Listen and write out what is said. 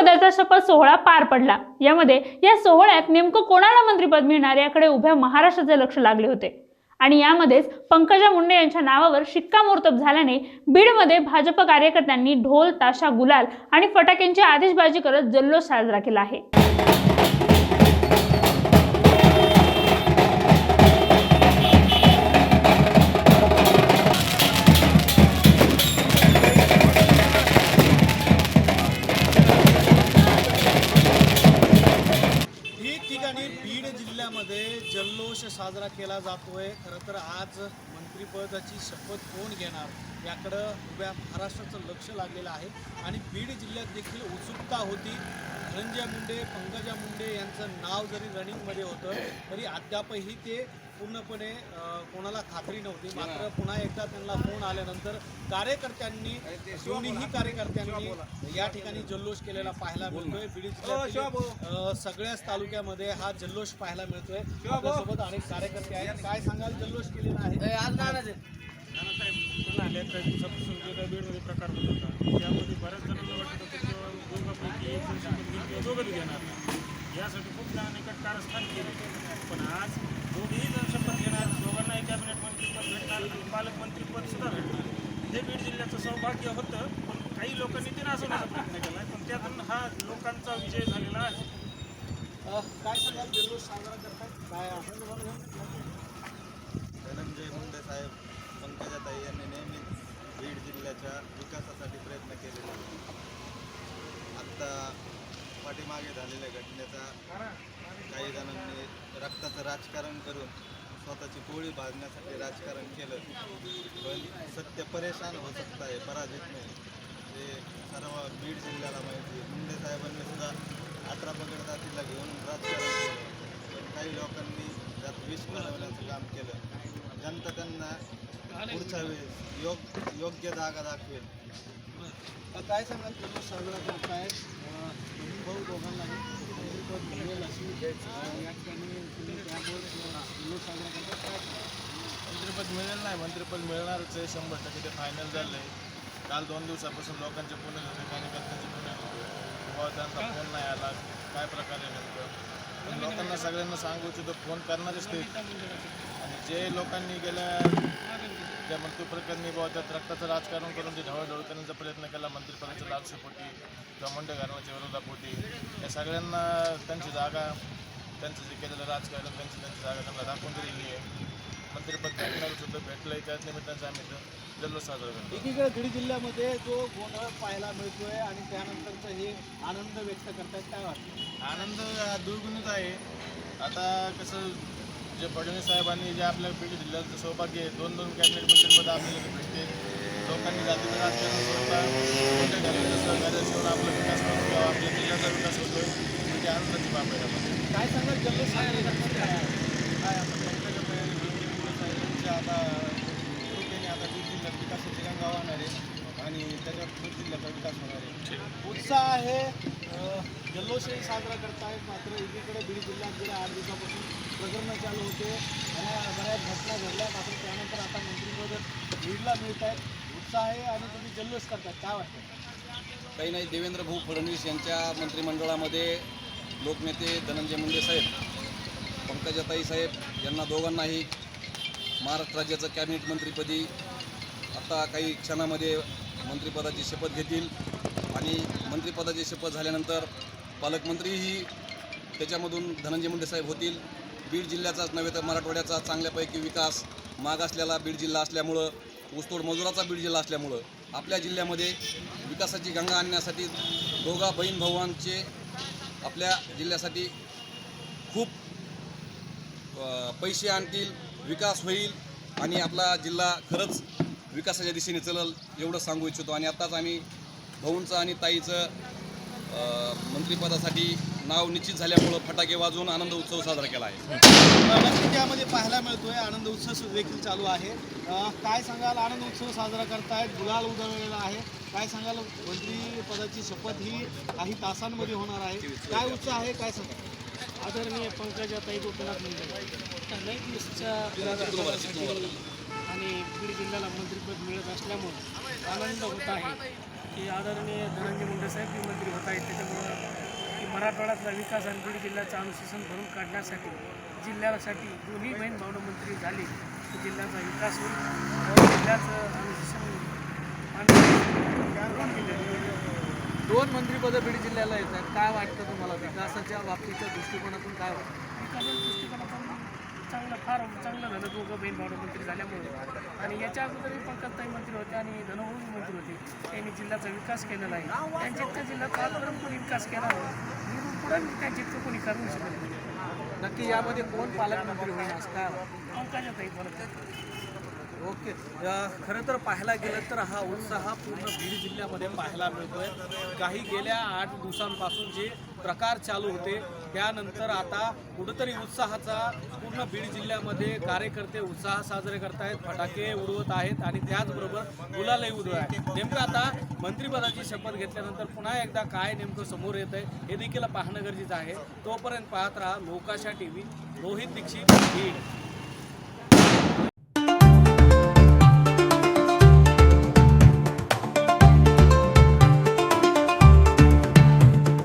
मंत्रिपदाचा शपथ सोहळा पार पडला. यामध्ये या सोहळ्यात नेमकं कोणाला मंत्रिपद मिळणार याकडे उभ्या महाराष्ट्राचे लक्ष लागले होते. आणि यामध्येच पंकजा मुंडे यांच्या नावावर शिक्कामोर्तब झाल्याने बीडमध्ये भाजप कार्यकर्त्यांनी ढोल ताशा गुलाल आणि फटाक्यांची आतिषबाजी करत जल्लोष साजरा केला आहे. जिल्ह्यामध्ये जल्लोष साजरा केला जातोय. खरं तर आज मंत्रिपदाची शपथ कोण घेणार? याकडं उभ्या महाराष्ट्राचं लक्ष लागलेलं आहे. आणि बीड जिल्ह्यात देखील उत्सुकता होती. धनंजय मुंडे पंकजा मुंडे यांचं नाव जरी रनिंगमध्ये होतं तरी अद्यापही ते पूर्णपणे कोणाला खात्री नव्हती. मात्र पुन्हा एकदा त्यांना फोन आल्यानंतर कार्यकर्त्यांनी दोन्हीही कार्यकर्त्यांनी या ठिकाणी जल्लोष केलेला पाहायला मिळतोय. बीड जिल्ह्यातील अ, सगळ्याच तालुक्यामध्ये हा जल्लोष पाहायला मिळतोय. आपल्यासोबत अनेक कार्यकर्ते आहेत. काय सांगाल? जल्लोष केलेला आहे. आल्या त्या दिवसापासून जे काही बीडमध्ये प्रकार होत होता. त्यामध्ये बऱ्याच जणांना वाटत होतं किंवा दोघांपैकी एक जण शपथ घेईल किंवा दोघंही घेणार नाही. यासाठी खूप जणांनी कट कारस्थान केले. पण आज दोघेही जण शपथ घेणार दोघांनाही कॅबिनेट मंत्रीपद भेटणार आणि पालकमंत्रीपद सुद्धा भेटणार. हे बीड जिल्ह्याचं सौभाग्य होतं पण काही लोकांनी ते नाचवण्याचा प्रयत्न केला. पण त्यातून हा लोकांचा विजय झालेला आहे. काय सांगाल? जल्लोष साजरा करताय? काय आहे? धनंजय मुंडे साहेब पंकजाताई यांनी नेहमीच बीड जिल्ह्याच्या विकासासाठी प्रयत्न केलेले पाठीमागे झालेल्या घटनेचा काही जणांनी रक्ताचं राजकारण करून स्वतःची पोळी भाजण्यासाठी राजकारण केलं. पण सत्य परेशान हो सकता आहे पराजित नाही. ते सर्व बीड जिल्ह्याला माहिती मुंडे साहेबांनी सुद्धा अठरा पगड जातीला घेऊन राजकारण केलं. पण काही लोकांनी त्यात विष मिळवण्याचं काम केलं. जनता त्यांना पुढच्या वेळेस योग योग्य जागा दाखवेल. काय सांगाल जल्लोष साजरा करताय भाऊ दोघांनाही या ठिकाणी तुम्ही साजरा करताय? मंत्रिपद मिळेल नाही मंत्रिपद मिळणारच आहे. शंभर टक्के ते फायनल झालं आहे काल दोन दिवसापासून लोकांचे येत होते कार्यकर्त्यांचे फोन येत होते त्यांचा फोन नाही आला. काय प्रकारे नेमकं? पण लोकांना सगळ्यांना सांगू इच्छितो फोन करणारच ते. जे लोकांनी गेल्या त्या मंत्रिप्रकरणी बाबा त्यात रक्ताचं राजकारण करून ते ढवळढवळ करण्याचा प्रयत्न केला मंत्रिपदाच्या लालसेपोटी किंवा मुंडे घराण्याच्या विरोधापोटी. या सगळ्यांना त्यांची जागा त्यांचं जे केलेलं राजकारण त्यांची त्यांची जागा त्यांना दाखवून दिलेली आहे. मंत्रिपद भेटणारच होतं भेटलंय त्याच निमित्तानं आम्ही इथं जल्लोष साजरा करतो. एकीकडे बीड जिल्ह्यामध्ये जो गोंधळ पाहायला मिळतोय आणि त्यानंतरचं हे आनंद व्यक्त करतायत काय वाटतं? आनंद दुर्गुणित आहे. आता कसं जे फडणवीस साहेबांनी जे आपल्या बीड जिल्ह्याचं सौभाग्य आहे. दोन दोन कॅबिनेट मंत्रिपद आपल्याला भेटते. लोकांनी जातीचं राजकारण मोठ्या सहकार्य आपला विकास किंवा आपल्या जिल्ह्याचा विकास होतोय म्हणजे आनंदाची बाब आहे काय सांगाल जल्लोष काय? काय मुंडे साहेबांच्या आता आता बीड जिल्ह्यात विकासाची गंगा वाहणार आहे आणि त्याच्यात बीड जिल्ह्याचा विकास होणार आहे. उत्साह आहे जल्लोषही साजरा करतायत मात्र एकीकडे बीड जिल्ह्यात गेल्या आठ दिवसापासून प्रकरणं चालू होते. आणि बऱ्याच घटना घडल्या मात्र त्यानंतर आता मंत्रिपद बीडला मिळत आहेत उत्साह आहे आणि तुम्ही जल्लोष करतात काय वाटतं काही नाही. देवेंद्र भाऊ फडणवीस यांच्या मंत्रिमंडळामध्ये लोकनेते धनंजय मुंडे साहेब पंकजाताई साहेब यांना दोघांनाही महाराष्ट्र राज्याचं कॅबिनेट मंत्रीपदी आता काही क्षणामध्ये मंत्रिपदाची शपथ घेतील. आणि मंत्रिपदाची शपथ झाल्यानंतर पालकमंत्रीही त्याच्यामधून धनंजय मुंडे साहेब होतील. बीड जिल्ह्याचाच नव्हे तर मराठवाड्याचा चांगल्यापैकी विकास मागासलेला बीड जिल्हा असल्यामुळं ऊसतोड मजुराचा बीड जिल्हा असल्यामुळं आपल्या जिल्ह्यामध्ये विकासाची गंगा आणण्यासाठी दोघा बहीण भावांचे आपल्या जिल्ह्यासाठी खूप पैसे आणतील विकास होईल आणि आपला जिल्हा खरंच विकासाच्या दिशेने चलल एवढं सांगू इच्छितो. आणि आत्ताच आम्ही भाऊंचं आणि ताईचं मंत्रिपदासाठी नाव निश्चित झाल्यामुळं फटाके वाजवून आनंद उत्सव साजरा केला आहे. नक्की त्यामध्ये पाहायला मिळतोय आनंद उत्सव देखील चालू आहे. काय सांगाल आनंद उत्सव साजरा करतायत गुलाल उधळलेला आहे. काय सांगाल मंत्रिपदाची शपथ ही काही तासांमध्ये होणार आहे. काय उत्साह आहे काय सांगाल? आदरणीय पंकजाताई गोपीनाथ मुंडे. दिवसाच्या आणि बीड जिल्ह्याला मंत्रिपद मिळत असल्यामुळं आनंद होत आहे. की आदरणीय धनंजय मुंडे साहेब बी मंत्री होत आहेत. त्याच्यामुळं मराठवाड्यातला विकास आणि बीड जिल्ह्याचं अनुशासन भरून काढण्यासाठी जिल्ह्यासाठी दोन्ही बहीण भावना मंत्री झाले की जिल्ह्याचा विकास होईल. जिल्ह्याचं अनुशासन दोन मंत्रीपदं बीड जिल्ह्याला येत आहेत काय वाटतं तुम्हाला विकासाच्या बाबतीच्या दृष्टिकोनातून काय वाटतं? विकासाच्या दृष्टिकोनातून चांगलं फार चांगलं झालं. दोघं बहीण भावना मंत्री झाल्यामुळे. आणि याच्या अगोदरही पंकजताई मंत्री होते आणि धनवळून मंत्री होते. त्यांनी जिल्ह्याचा विकास केलेला आहे. त्यांच्या इतका जिल्ह्याचा आजपर्यंत कोणी विकास केला पुढे त्यांच्या इतकं कोणी करू शकत नाही. नक्की यामध्ये कोण पालकमंत्री होईल असं काय वाटतं? पंकजाताई बोलत ओके. खरं तर पाहायला गेलं तर हा उत्साह पूर्ण बीड जिल्ह्यामध्ये पाहायला मिळतोय. काही गेल्या आठ दिवसांपासून जे प्रकार चालू होते त्यानंतर आता कुठंतरी उत्साहाचा पूर्ण बीड जिल्ह्यामध्ये कार्यकर्ते उत्साह साजरे करतायत फटाके उडवत आहेत आणि त्याचबरोबर गुलालही उडवत आहे नेमकं आता मंत्रिपदाची शपथ घेतल्यानंतर पुन्हा एकदा काय नेमकं समोर येत आहे हे देखील पाहणं गरजेचं आहे. तोपर्यंत पाहत राहा लोकाशा टी व्ही रोहित दीक्षित बीड.